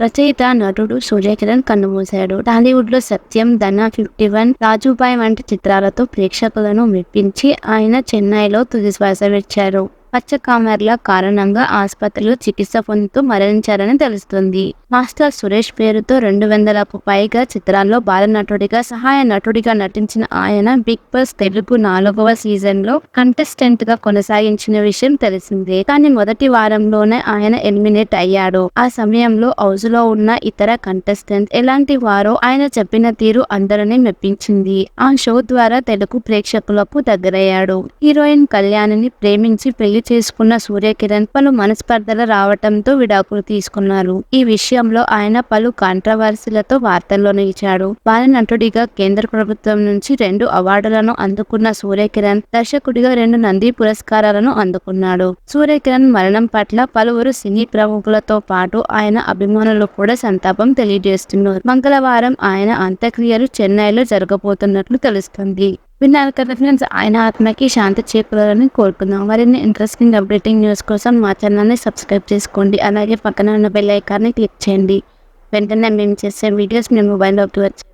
రచయిత నటుడు సూర్యకిరణ్ కన్నుమూశాడు. టాలీవుడ్లో సత్యం ధన ఫిఫ్టీ వన్ రాజుబాయ్ వంటి చిత్రాలతో ప్రేక్షకులను మెప్పించి ఆయన చెన్నైలో తుది శ్వాస విడిచారు. పచ్చ కామెర్ల కారణంగా ఆసుపత్రిలో చికిత్స పొందుతూ మరణించారని తెలుస్తుంది. మాస్టర్ సురేష్ పేరుతో రెండు వందలకు పైగా చిత్రాల్లో బాలనటుడిగా సహాయ నటుడిగా నటించిన ఆయన బిగ్ బాస్ తెలుగు నాలుగవ సీజన్లో కంటెస్టెంట్గా కొనసాగించిన విషయం తెలిసిందే. కానీ మొదటి వారంలోనే ఆయన ఎలిమినేట్ అయ్యాడు. ఆ సమయంలో హౌస్లో ఉన్న ఇతర కంటెస్టెంట్ ఎలాంటి వారో ఆయన చెప్పిన తీరు అందరినీ మెప్పించింది. ఆ షో ద్వారా తెలుగు ప్రేక్షకులకు దగ్గరయ్యాడు. హీరోయిన్ కళ్యాణిని ప్రేమించి పెళ్ళి చేసుకున్న సూర్యకిరణ్ పలు మనస్పర్ధలు రావటంతో విడాకులు తీసుకున్నారు. ఈ విషయంలో ఆయన పలు కాంట్రవర్సీలతో వార్తల్లో నిలిచాడు. బాల నటుడిగా కేంద్ర ప్రభుత్వం నుంచి రెండు అవార్డులను అందుకున్న సూర్యకిరణ్ దర్శకుడిగా రెండు నంది పురస్కారాలను అందుకున్నాడు. సూర్యకిరణ్ మరణం పట్ల పలువురు సినీ ప్రముఖులతో పాటు ఆయన అభిమానులు కూడా సంతాపం తెలియజేస్తున్నారు. మంగళవారం ఆయన అంత్యక్రియలు చెన్నైలో జరగబోతున్నట్లు తెలుస్తుంది. విన్నారు కదా ఫ్రెండ్స్ ఆయన ఆత్మకి శాంతి చేకూరాలని కోరుకుందాం. మరిన్ని ఇంట్రెస్టింగ్ అప్డేటింగ్ న్యూస్ కోసం మా ఛానల్ని సబ్స్క్రైబ్ చేసుకోండి. అలాగే పక్కన ఉన్న బెల్ ఐకాన్ని క్లిక్ చేయండి. వెంటనే మేము చేసే వీడియోస్ మీ మొబైల్లోకి వచ్చి